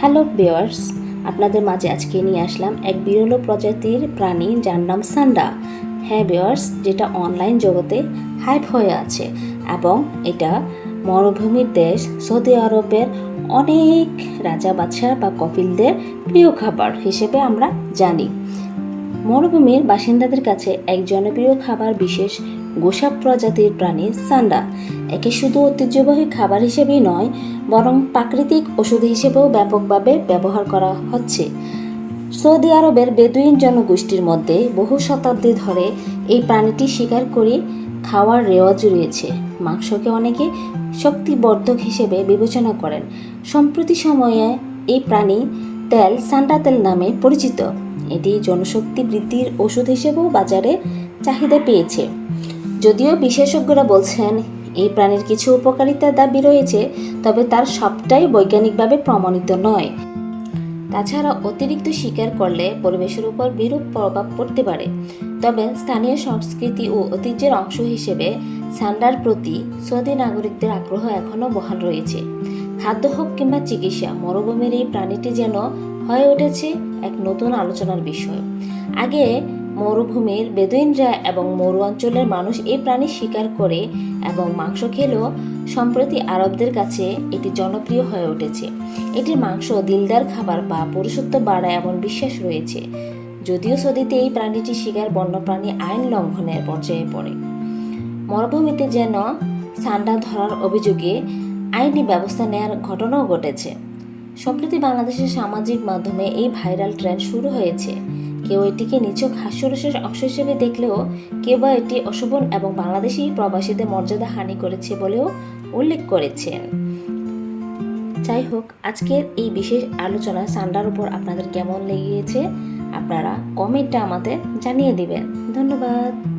Hello Beers আপনাদের মাঝে আজকে নিয়ে আসলাম এক বিরল প্রজাতির প্রাণী যার নাম সান্ডা। হ্যাঁ বেয়ার্স যেটা অনলাইন জগতে হাইপ হয়ে আছে এবং এটা মরুভূমির দেশ সৌদি আরবের অনেক রাজা বাদশাহ বা কপিলদের প্রিয় খাবার হিসেবে আমরা জানি। মরুভূমির বাসিন্দাদের কাছে এক জনপ্রিয় খাবার বিশেষ গোসাপ প্রজাতির প্রাণী সান্ডা। একে শুধু ঐতিহ্যবাহী খাবার হিসেবেই নয়, বরং প্রাকৃতিক ওষুধ হিসেবেও ব্যাপকভাবে ব্যবহার করা হচ্ছে। সৌদি আরবের বেদুইন জনগোষ্ঠীর মধ্যে বহু শতাব্দী ধরে এই প্রাণীটি শিকার করে খাওয়ার রেওয়াজ রয়েছে। মাংসকে অনেকে শক্তিবর্ধক হিসেবে বিবেচনা করেন। সম্প্রতি সময়ে এই প্রাণী তেল সান্ডা তেল নামে পরিচিত। এটি জনশক্তি বৃদ্ধির ওষুধ হিসেবেও বাজারে চাহিদা পেয়েছে। যদিও বিশেষজ্ঞরা বলছেন, এই প্রাণীর কিছু উপকারিতার দাবি রয়েছে, তবে তার সবটাই বৈজ্ঞানিকভাবে প্রমাণিত নয়। তাছাড়া অতিরিক্ত শিকার করলে পরিবেশের উপর বিরূপ প্রভাব পড়তে পারে। তবে স্থানীয় সংস্কৃতি ও ঐতিহ্যের অংশ হিসেবে সান্ডার প্রতি সৌদি নাগরিকদের আগ্রহ এখনও বহাল রয়েছে। খাদ্য হোক কিংবা চিকিৎসা, মরুভূমির এই প্রাণীটি যেন হয়ে উঠেছে এক নতুন আলোচনার বিষয়। আগে মরুভূমির বেদুইনরা এবং মরু অঞ্চলের মানুষ এই প্রাণী শিকার করে এবং মাংস খেলেও সম্প্রতি আরবদের কাছে এটি জনপ্রিয় হয়ে উঠেছে। এটির মাংস, দিলদার খাবার বা পুরুষত্ব বাড়ায় এমন বিশ্বাস রয়েছে, যদিও সৌদিতে এই প্রাণীটি শিকার বন্যপ্রাণী আইন লঙ্ঘনের পর্যায়ে পড়ে। মরুভূমিতে যেন সান্ডা ধরার অভিযোগে আইনি ব্যবস্থা নেওয়ার ঘটনাও ঘটেছে। সম্প্রতি বাংলাদেশের সামাজিক মাধ্যমে এই ভাইরাল ট্রেন্ড শুরু হয়েছে। কেউ এটিকে নিছক হাস্যরসের অংশ হিসেবে দেখলেও কেউ বা এটি অশোভন এবং বাংলাদেশি প্রবাসীদের মর্যাদা হানি করেছে বলেও উল্লেখ করেছেন। যাই হোক, আজকের এই বিশেষ আলোচনা সান্ডার উপর আপনাদের কেমন লেগেছে, আপনারা কমেন্টটা আমাদের জানিয়ে দিবেন। ধন্যবাদ।